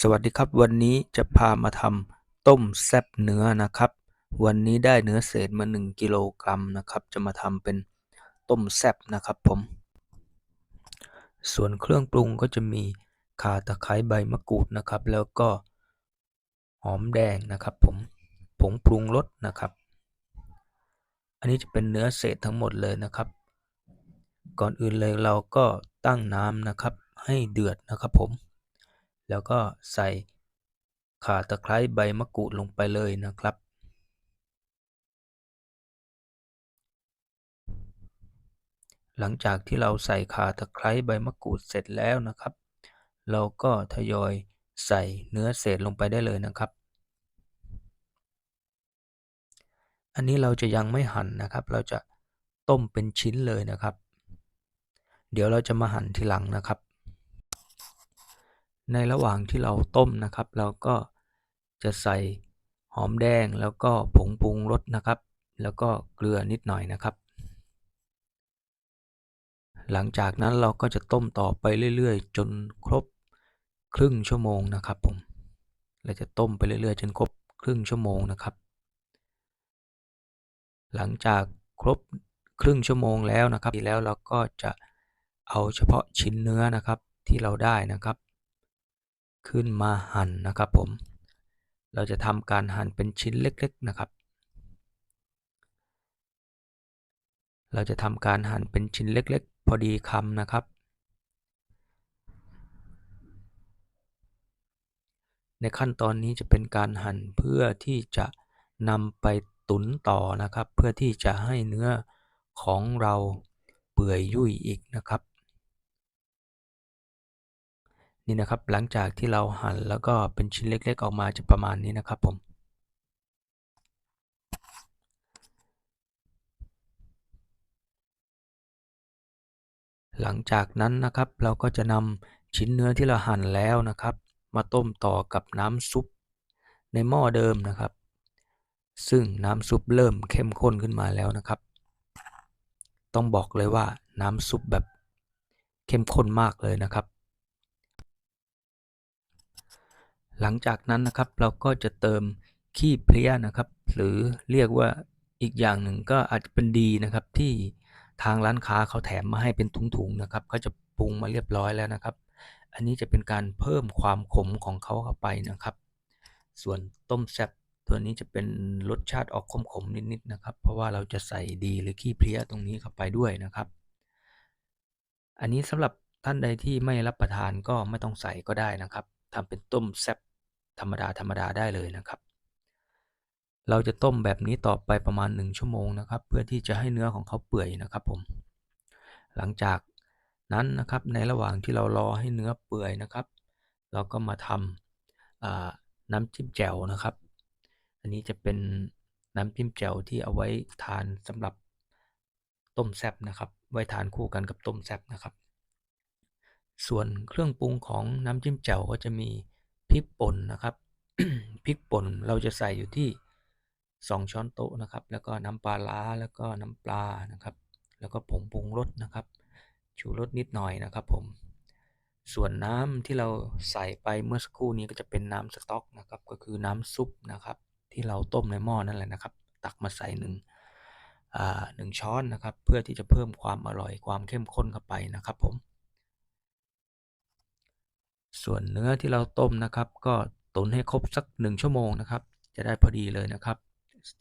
สวัสดีครับวันนี้จะพามาทำต้มแซบเนื้อนะครับ วันนี้ได้เนื้อเศษมา 1กิโลกรัมนะครับ จะมาทำเป็นต้มแซบนะครับผม ส่วนเครื่องปรุงก็จะมีข่าตะไคร้ใบมะกรูดนะครับ แล้วก็หอมแดงนะครับผมผงปรุงรสนะครับ อันนี้จะเป็นเนื้อเศษทั้งหมดเลยนะครับ ก่อนอื่นเลยเราก็ตั้งน้ำนะครับ ให้เดือดนะครับผม แล้วก็ใส่ข่าตะไคร้ใบมะกรูดลงไปเลยนะครับ หลังจากที่เราใส่ข่าตะไคร้ใบมะกรูดเสร็จแล้วนะครับ เราก็ทยอยใส่เนื้อเศษลงไปได้เลยนะครับ อันนี้เราจะยังไม่หั่นนะครับ เราจะต้มเป็นชิ้นเลยนะครับ เดี๋ยวเราจะมาหั่นทีหลังนะครับ ในระหว่างที่เราต้มนะครับ เราก็จะใส่หอมแดงแล้วก็ผงปรุงรสนะครับ แล้วก็เกลือนิดหน่อยนะครับ หลังจากนั้นเราก็จะต้มต่อไปเรื่อยๆ จนครบครึ่งชั่วโมงนะครับผมเราจะต้มไปเรื่อยๆ จนครบครึ่งชั่วโมงนะครับ หลังจากครบครึ่งชั่วโมงแล้วนะครับแล้วเราก็จะเอาเฉพาะชิ้นเนื้อนะครับที่เราได้นะครับ ขึ้นมาหั่นนะครับผม เราจะทำการหั่นเป็นชิ้นเล็กๆนะครับ เราจะทำการหั่นเป็นชิ้นเล็กๆ พอดีคำนะครับ ในขั้นตอนนี้จะเป็นการหั่นเพื่อที่จะนำไปตุ๋นต่อนะครับ เพื่อที่จะให้เนื้อของเราเปื่อยยุ่ยอีกนะครับ นี่นะครับ หลังจากที่เราหั่นแล้วก็เป็นชิ้นเล็ก ๆ ออกมาจะประมาณนี้นะครับผม หลังจากนั้นนะครับเราก็จะนำชิ้นเนื้อที่เราหั่นแล้วนะครับ มาต้มต่อกับน้ำซุปในหม้อเดิมนะครับ ซึ่งน้ำซุปเริ่มเข้มข้นขึ้นมาแล้วนะครับ ต้องบอกเลยว่าน้ำซุปแบบเข้มข้นมากเลยนะครับ หลังจากนั้นนะครับเราก็จะเติมขี้เพลี้ยนะครับ หรือเรียกว่าอีกอย่างหนึ่งก็อาจจะเป็นดีนะครับที่ทางร้านค้าเขาแถมมาให้เป็นถุงๆนะครับเขาจะปรุงมาเรียบร้อยแล้วนะครับ อันนี้จะเป็นการเพิ่มความขมของเขาเข้าไปนะครับ ส่วนต้มแซ่บตัวนี้จะเป็นรสชาติออกขมๆนิดๆนะครับ เพราะว่าเราจะใส่ดีหรือขี้เพลี้ยตรงนี้เข้าไปด้วยนะครับ อันนี้สำหรับท่านใดที่ไม่รับประทานก็ไม่ต้องใส่ก็ได้นะครับทำเป็นต้มแซ่บ ธรรมดาธรรมดาได้เลยนะครับ เราจะต้มแบบนี้ต่อไปประมาณ 1 ชั่วโมงนะครับ เพื่อที่จะให้เนื้อของเขาเปื่อยนะครับผม หลังจากนั้นนะครับในระหว่างที่เรารอให้เนื้อเปื่อยนะครับ เราก็มาทำน้ำจิ้มแจ่วนะครับ อันนี้จะเป็นน้ำจิ้มแจ่วที่เอาไว้ทานสำหรับต้มแซ่บนะครับ ไว้ทานคู่กันกับต้มแซ่บนะครับ ส่วนเครื่องปรุงของน้ำจิ้มแจ่วก็จะมี พริกป่นนะครับพริกป่นเราจะใส่อยู่ที่ 2 ช้อนโต๊ะนะครับ แล้วก็น้ำปลาล้าแล้วก็น้ำปลานะครับ แล้วก็ผงปรุงรสนะครับ ชูรสนิดหน่อยนะครับผมส่วนน้ำที่เราใส่ไปเมื่อสักครู่นี้ก็จะเป็นน้ำสต๊อกนะครับ ก็คือน้ำซุปนะครับ ที่เราต้มในหม้อนั่นแหละนะครับ ตักมาใส่หนึ่งหนึ่งช้อนนะครับ เพื่อที่จะเพิ่มความอร่อยความเข้มข้นเข้าไปนะครับผม ส่วนเนื้อที่เราต้มนะครับ ก็ตุ๋นให้ครบสักหนึ่งชั่วโมงนะครับ จะได้พอดีเลยนะครับ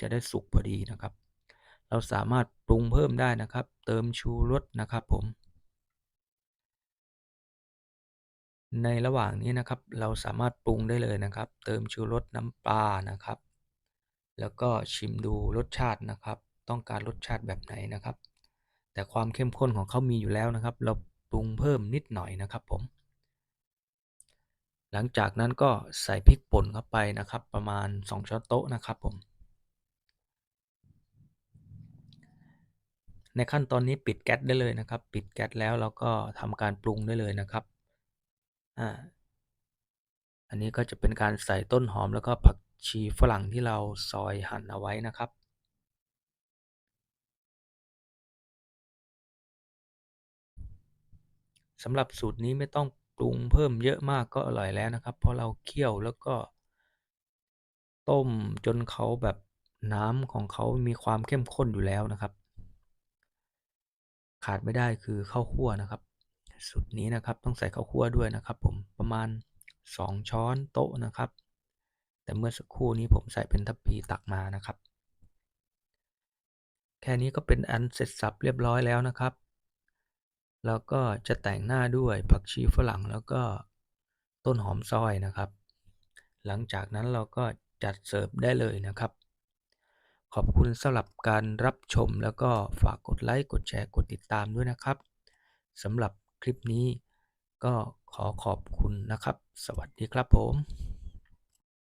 จะได้สุกพอดีนะครับ เราสามารถปรุงเพิ่มได้นะครับ เติมชูรสนะครับผม ในระหว่างนี้นะครับ เราสามารถปรุงได้เลยนะครับ เติมชูรสน้ำปลานะครับ แล้วก็ชิมดูรสชาตินะครับ ต้องการรสชาติแบบไหนนะครับ แต่ความเข้มข้นของเขามีอยู่แล้วนะครับ เราปรุงเพิ่มนิดหน่อยนะครับผม หลังจากนั้นก็ใส่พริกป่นเข้าไปนะครับ ประมาณ 2 ช้อนโต๊ะนะครับผม ในขั้นตอนนี้ปิดแก๊สได้เลยนะครับ ปิดแก๊สแล้วเราก็ทำการปรุงได้เลยนะครับอ่าอันนี้ก็จะเป็นการใส่ต้นหอมแล้วก็ผักชีฝรั่งที่เราซอยหั่นเอาไว้นะครับสำหรับสูตรนี้ไม่ต้อง ปรุงเพิ่มเยอะมากก็อร่อยแล้วนะครับ เพราะเราเคี่ยวแล้วก็ ต้มจนเขาแบบน้ำของเขามีความเข้มข้นอยู่แล้วนะครับ ขาดไม่ได้คือข้าวคั่วนะครับสูตรนี้นะครับต้องใส่ข้าวคั่วด้วยนะครับ ผมประมาณ 2 ช้อนโต๊ะนะครับ แต่เมื่อสักครู่นี้ผมใส่เป็นทัพพีตักมานะครับ แค่นี้ก็เป็นอันเสร็จสับเรียบร้อยแล้วนะครับ แล้วก็จะแต่งหน้าด้วยผักชีฝรั่งแล้วก็ต้นหอมซอยนะครับ หลังจากนั้นเราก็จัดเสิร์ฟได้เลยนะครับ ขอบคุณสำหรับการรับชมแล้วก็ฝากกดไลค์กดแชร์กดติดตามด้วยนะครับสำหรับคลิปนี้ก็ขอขอบคุณนะครับ สวัสดีครับผม